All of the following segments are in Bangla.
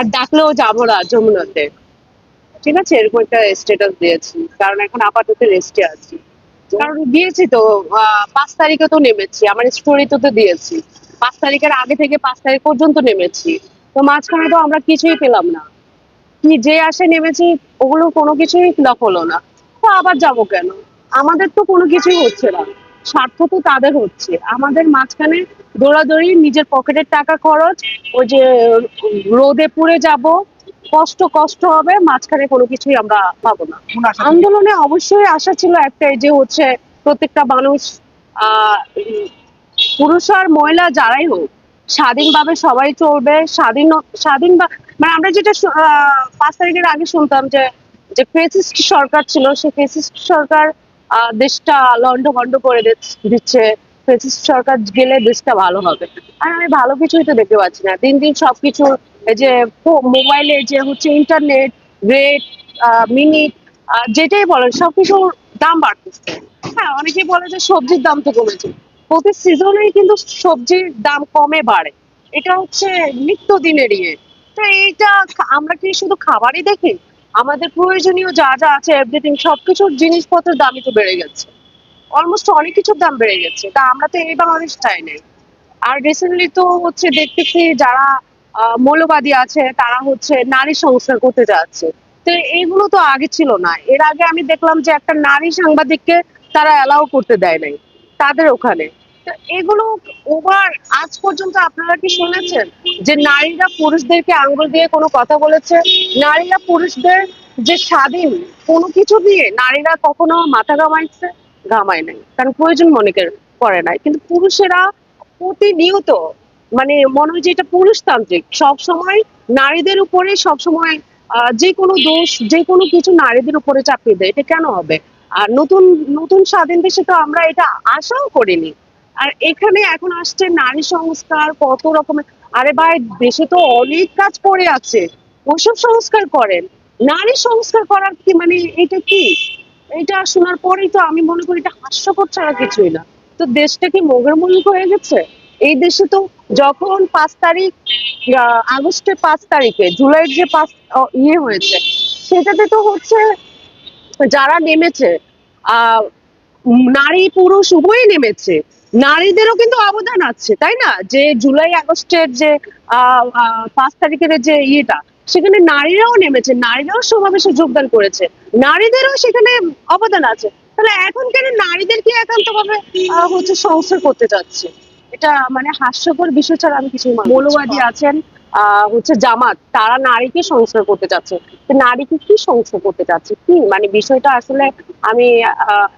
আর ডাকলেও যাব না যমুনাতে। ঠিক আছে? এরকম একটা স্ট্যাটাস দিয়েছি। কারণ এখন আপাতত রেস্টে আছি। কারণ দিয়েছি তো পাঁচ তারিখে তো নেমেছি। আমার স্টোরিতে তো দিয়েছি। পাঁচ তারিখের আগে থেকে পাঁচ তারিখ পর্যন্ত নেমেছি। তো মাঝখানে তো আমরা কিছুই পেলাম না। কি যে আসে নেমেছি, ওগুলো কোনো কিছুই ফিল হলো না। তো আবার যাব কেন? আমাদের তো কোনো কিছুই হচ্ছে না। স্বার্থ তো তাদের হচ্ছে। আমাদের মাঝখানে দৌড়াদৌড়ি নিজের পকেটের টাকা খরচ ওই যে রোদে পুড়ে যাব কষ্ট কষ্ট হবে মাঝখানে কোনো কিছুই আমরা পাবো না। আন্দোলনে অবশ্যই আশা ছিল একটাই যে হচ্ছে প্রত্যেকটা মানুষ আহ পুরুষ আর মহিলা যারাই হোক স্বাধীনভাবে সবাই চলবে স্বাধীন স্বাধীন মানে আমরা যেটা পাঁচ তারিখের আগে শুনতাম যে যে ফেসিস্ট সরকার ছিল সেই ফেসিস্ট সরকার দেশটা লন্ড ভন্ড করে দিচ্ছে। সরকার গেলে দেশটা ভালো হবে। আর আমি ভালো কিছুই তো দেখতে পাচ্ছি না। দিন দিন সবকিছু এই যে মোবাইলে যে হচ্ছে ইন্টারনেট রেট মিনিট যেটাই বলেন, সবকিছুর দাম বাড়তেছে। হ্যাঁ অনেকেই বলে যে সবজির দাম তো কমেছে। প্রতি সিজনেই কিন্তু সবজির দাম কমে বাড়ে। এটা হচ্ছে নিত্যদিনের ইয়ে। তো এইটা আমরা কি শুধু খাবারই দেখি? আমাদের প্রয়োজনীয় যা যা আছে এভরিথিং সবকিছুর জিনিসপত্রের দামই তো বেড়ে গেছে। অলমোস্ট অনেক কিছুর দাম বেড়ে গেছে। তা আমরা তো এই বাংলাদেশ চাই নাই। আর রিসেন্টলি তো হচ্ছে দেখতেছি যারা মৌলবাদী আছে, তারা হচ্ছে নারী সংস্কার করতে যাচ্ছে। তো এইগুলো তো আগে ছিল না। এর আগে আমি দেখলাম যে একটা নারী সাংবাদিককে তারা অ্যালাউ করতে দেয় নাই। তাদের ওখানে। এগুলো ওভার আজ পর্যন্ত আপনারা কি শুনেছেন যে নারীরা পুরুষদেরকে আঙ্গুল দিয়ে কোনো কথা বলেছে? নারীরা পুরুষদের যে স্বাধীন কোনো কিছু দিয়ে নারীরা কখনো মাথা ঘামাইছে? ঘামায় নাই। কারণ প্রয়োজন মনে করে- নাই। কিন্তু পুরুষেরা প্রতিনিয়ত মানে মনে হয় যে এটা পুরুষতান্ত্রিক। সবসময় নারীদের উপরে সব সময় যে কোনো দোষ, যে কোনো কিছু নারীদের উপরে চাপিয়ে দেয়। এটা কেন হবে? আর নতুন নতুন স্বাধীন দেশে তো আমরা এটা আশাও করিনি। আর এখানে এখন আসছে নারী সংস্কার, কত রকমের, আরে ভাই, দেশে তো অনেক কাজ পড়ে আছে। ওইসব সংস্কার করেন। নারী সংস্কার করার কি মানে এটা কি? এটা শোনার পরেই তো আমি মনে করি এটা হাস্যকর ছাড়া কিছুই না। তো দেশটা কি মগের মুলুক হয়ে গেছে? এই দেশে তো যখন পাঁচ তারিখ আগস্টের পাঁচ তারিখে, জুলাইয়ের যে পাঁচ ইয়ে হয়েছে, সেটাতে তো হচ্ছে যারা নেমেছে, আহ, নারী পুরুষ উভয়ই নেমেছে। নারীদেরও কিন্তু অবদান আছে, তাই না? যে জুলাই আগস্টের যে পাঁচ তারিখের যে ইয়েটা, সেখানে নারীরাও নেমেছে, নারীরাও সমাবেশে যোগদান করেছে, নারীদেরও সেখানে অবদান আছে। তাহলে এখন কেন নারীদেরকে একান্ত ভাবে হচ্ছে সংস্কার করতে চাচ্ছে এটা মানে হাস্যকর বিষয় ছাড়া আমি কিছু মৌলবাদী আছেন হচ্ছে জামাত, তারা নারীকে সংস্কার করতে চাচ্ছে। নারীকে কি সংস্কার করতে চাচ্ছে? কি? মানে বিষয়টা আসলে আমি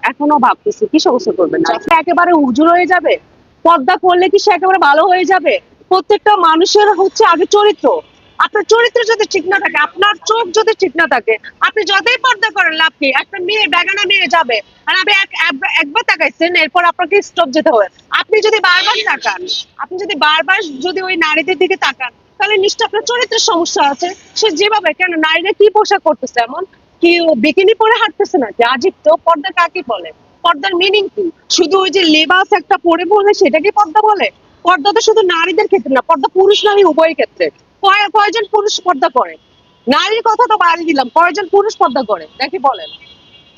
এখনও ভাবতেছি, কি সংস্কার করবে? না একেবারে উজুর হয়ে যাবে? পর্দা করলে কি সে একেবারে ভালো হয়ে যাবে? প্রত্যেকটা মানুষের হচ্ছে আগে চরিত্র। আপনার চরিত্র যদি ঠিক না থাকে, আপনার চোখ যদি ঠিক না থাকে, আপনি যতই পর্দা করেন, লাভ কি? একটা মেয়ে, বেগানা মেয়ে যাবে। আর আপনি এক- এক- একবার তাকাইছেন এরপর আপনাকে স্টপ যেতে হবে। আপনি যদি বারবার তাকান, আপনি যদি বারবার যদি ওই নারীদের দিকে তাকান তাহলে নিশ্চয় আপনার চরিত্রের সমস্যা আছে। সে যেভাবে, কেন নারীরা কি পোশাক করতেছে এমন? কি ও বিকিনি পরে হাঁটতেছে নাকি আজিব তো পর্দা কাকে বলে? পর্দার মিনিং কি? শুধু ওই যে লেবাস একটা পরে বলে, সেটাকে পর্দা বলে? পর্দা তো শুধু নারীদের ক্ষেত্রে না, পর্দা পুরুষ নারী উভয় ক্ষেত্রে। কয়জন পুরুষ পর্দা করে? নারীর কথা তো বাড়ি দিলাম, কয়জন পুরুষ পর্দা করে? দেখি বলেন।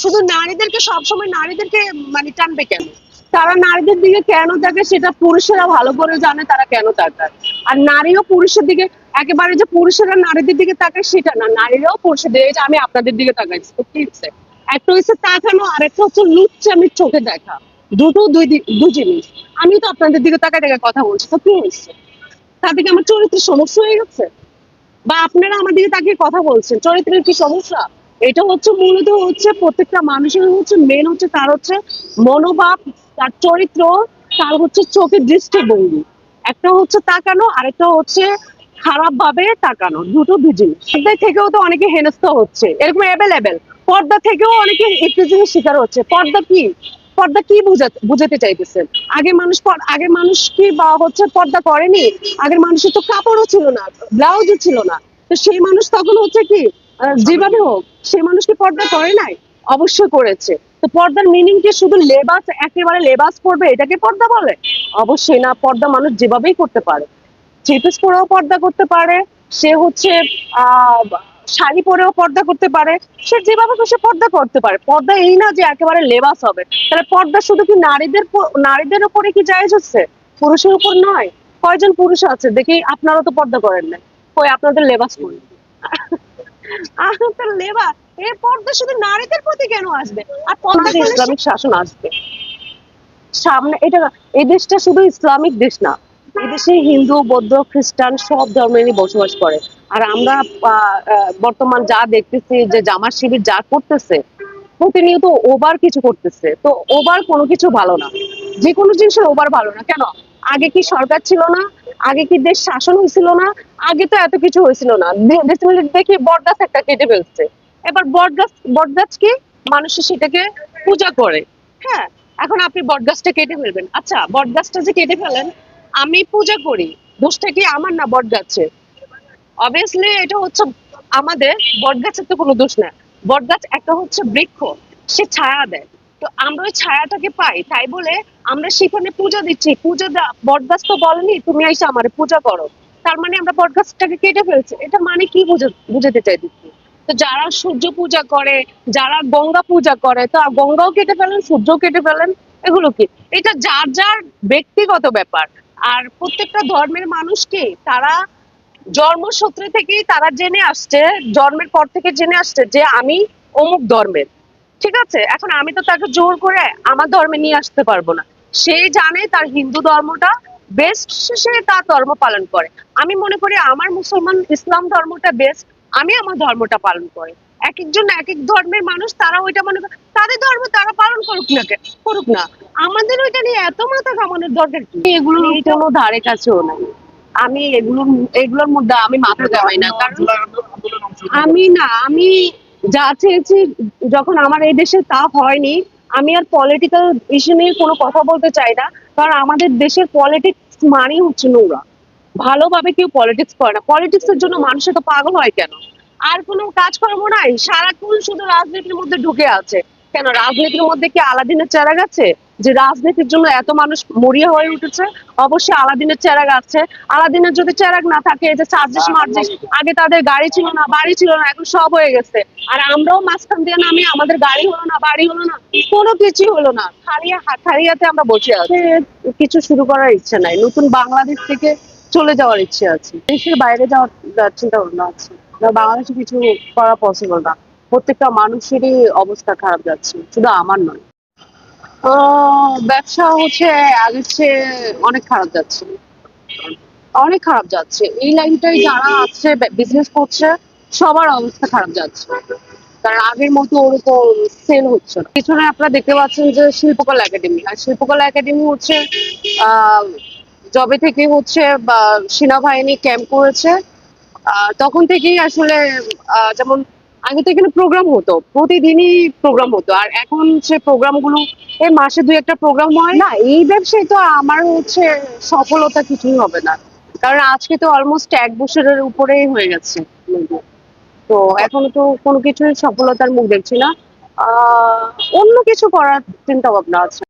শুধু নারীদেরকে, সবসময় নারীদেরকে মানে টানবে কেন? তারা নারীদের দিকে কেন থাকে সেটা পুরুষেরা ভালো করে জানে, তারা কেন তাকায়? আর নারীও পুরুষের দিকে, একেবারে যে পুরুষেরা নারীদের দিকে তাকায় সেটা না, নারীরাও পুরুষের দিকে আমি আপনাদের দিকে তাকাইছি একটা হচ্ছে তাকানো আর একটা হচ্ছে লুচ্ছে আমি চোখে দেখা। দুটো দুই দু জিনিস। আমি তো আপনাদের দিকে তাকায় তাকায় কথা বলছি, তো কি হচ্ছে তার দিকে আমার চরিত্রের সমস্যা হয়ে গেছে? বা আপনারা আমার দিকে তাকিয়ে কথা বলছেন, চরিত্রের কি সমস্যা? এটা হচ্ছে মূলত হচ্ছে প্রত্যেকটা মানুষের হচ্ছে মেন হচ্ছে তার হচ্ছে মনোভাব, তার চরিত্র, তার হচ্ছে চোখের দৃষ্টিভঙ্গি। একটা হচ্ছে তাকানো, আরেকটা হচ্ছে খারাপ ভাবে তাকানো। দুটো দু জিনিস। থেকেও তো অনেকে হেনস্থ হচ্ছে। এরকম অ্যাভেলেবেল পর্দা থেকেও অনেকে ইফটিজিংয়ের শিকার হচ্ছে। পর্দা কি? পর্দা কি বুঝাতে বুঝাতে চাইতেছেন আগে মানুষ আগে মানুষ কি বা হচ্ছে পর্দা করেনি? আগের মানুষের তো কাপড়ও ছিল না, ব্লাউজও ছিল না। তো সেই মানুষ তখন হচ্ছে কি যেভাবে হোক, সেই মানুষ কি পর্দা করে নাই? অবশ্যই করেছে। তো পর্দার মিনিং কি? শুধু লেবাস একেবারে লেবাস পরবে এটাকে পর্দা বলে? অবশ্যই না, পর্দা মানুষ যেভাবেই করতে পারে। থ্রি পিস পরেও পর্দা করতে পারে, সে হচ্ছে শাড়ি পরেও পর্দা করতে পারে, সে যেভাবে সে পর্দা করতে পারে। পর্দা এই না যে একেবারে লেবাস হবে। তাহলে পর্দা শুধু কি নারীদের নারীদের উপরে কি জায়েজ হচ্ছে? পুরুষের উপর নয়। কয়জন পুরুষ আছে? দেখি, আপনারা তো পর্দা করেন না কই, আপনাদের লেবাস আপনাদের লেবাস এই পর্দা শুধু নারীদের প্রতি কেন আসবে? আর পর্দা ইসলামিক শাসন আসবে। সামনে এটা এই দেশটা শুধু ইসলামিক দেশ না এই দেশে হিন্দু বৌদ্ধ খ্রিস্টান সব ধর্মেরই বসবাস করে। আর আমরা বর্তমান যা দেখতেছি যে জামাত শিবির যা করতেছে প্রতিনিয়ত ওভার কিছু করতেছে। তো ওভার কোনো কিছু ভালো না। যে কোনো জিনিসের ওভার ভালো না। কেন? আগে কি সরকার ছিল না? আগে কি দেশ শাসন হয়েছিল না? আগে তো এত কিছু হয়েছিল না। দেখি বটগাছ একটা কেটে ফেলছে। এবার বটগাছ বটগাছ কি? মানুষ সেটাকে পূজা করে। হ্যাঁ এখন আপনি বটগাছটা কেটে ফেলবেন। আচ্ছা বটগাছটা যে কেটে ফেলেন, আমি পূজা করি। দোষটা কি আমার না বটগাছের? অবভিয়াসলি এটা হচ্ছে আমাদের, বটগাছের তো কোনো দোষ না। বটগাছ একটা হচ্ছে বৃক্ষ, সে ছায়া দেয়। তো আমরা ওই ছায়াটাকে পাই। তাই বলে আমরা সেখানে পূজা দিচ্ছি। পূজা বটগাছ তো বলেনি, তুমি এসে আমার পূজা করো। তার মানে আমরা বটগাছটাকে কেটে ফেলছি। এটা মানে কি বুঝা, বুঝাতে চাইতেছি তো যারা সূর্য পূজা করে, যারা গঙ্গা পূজা করে, তো গঙ্গাও কেটে ফেলেন, সূর্যও কেটে ফেলেন, এগুলো কি? এটা যার যার ব্যক্তিগত ব্যাপার। আর প্রত্যেকটা ধর্মের মানুষ কি? তারা জন্মসূত্রে থেকেই তারা জেনে আসছে, জন্মের পর থেকে জেনে আসছে যে আমি অমুক ধর্মের। ঠিক আছে? এখন আমি তো তাকে জোর করে আমার ধর্মে নিয়ে আসতে পারব না। সে জানে তার হিন্দু ধর্মটা বেস্ট সে তার ধর্ম পালন করে। আমি মনে করি আমার মুসলমান ইসলাম ধর্মটা বেস্ট আমি আমার ধর্মটা পালন করি। এক একজন এক এক ধর্মের মানুষ তারা ওইটা মনে করে তাদের ধর্ম তারা পালন করুক না করুক না। আমাদের ওইটা নিয়ে এত মাথা কামানোর দরকার কি? এগুলো কোনো ধারে কাছেও নাই। আমি এগুলো এগুলোর মধ্যে আমি মাথা দেওয়াই না। কারণ আমি না আমি যা চেয়েছি যখন আমার এই দেশে তা হয়নি আমি আর পলিটিক্যাল ইস্যু নিয়ে কোনো কথা বলতে চাই না। কারণ আমাদের দেশের পলিটিক্স মানেই হচ্ছে নোংরা। ভালোভাবে কেউ পলিটিক্স করে না। পলিটিক্স এর জন্য মানুষ তো পাগল হয় কেন? আর কোনো কাজকর্ম নাই। সারাক্ষণ শুধু রাজনীতির মধ্যে ঢুকে আছে। কেন, রাজনীতির মধ্যে কি আলাদিনের চেরাগ গেছে? যে রাজনীতির জন্য এত মানুষ মরিয়া হয়ে উঠেছে, অবশ্যই আলাদিনের চেরাগ আছে আলাদিনের যদি চেরাগ না থাকে যে চার্জেস মার্জেস আগে তাদের গাড়ি ছিল না, বাড়ি ছিল না, এখন সব হয়ে গেছে। আর আমরাও মাঝখান দিয়ে নামি, আমাদের গাড়ি হলো না, বাড়ি হলো না, কোনো কিছুই হলো না। খালিয়া, খালিয়াতে আমরা বসে আছি। কিছু শুরু করার ইচ্ছে নাই। নতুন বাংলাদেশ থেকে চলে যাওয়ার ইচ্ছে আছে। দেশের বাইরে যাওয়ার চিন্তা ভাবনা আছে। বাংলাদেশে কিছু করা পসিবল না। প্রত্যেকটা মানুষেরই অবস্থা খারাপ যাচ্ছে। শুধু আমার নয়। ব্যবসা হচ্ছে আগের চেয়ে অনেক খারাপ যাচ্ছে। অনেক খারাপ যাচ্ছে। এই লাইনটাই যারা আছে বিজনেস করছে, সবার অবস্থা খারাপ যাচ্ছে। কারণ আগের মতো ওরকম সেল হচ্ছে না। পিছনে আপনারা দেখতে পাচ্ছেন যে শিল্পকলা একাডেমি। আর শিল্পকলা একাডেমি হচ্ছে, আহ জবে থেকে হচ্ছে সেনাবাহিনী ক্যাম্প করেছে তখন থেকেই আসলে যেমন আগে তো এখানে প্রোগ্রাম হতো, প্রতিদিনই প্রোগ্রাম হতো, আর এখন সে প্রোগ্রামগুলো এই মাসে দুই একটা প্রোগ্রাম হয়। না, এই ব্যবসায় তো আমার হচ্ছে সফলতা কিছুই হবে না, কারণ আজকে তো অলমোস্ট এক বছরের উপরেই হয়ে গেছে। তো এখনও তো কোনো কিছুই সফলতার মুখ দেখছি না। অন্য কিছু করার চিন্তা ভাবনা আছে।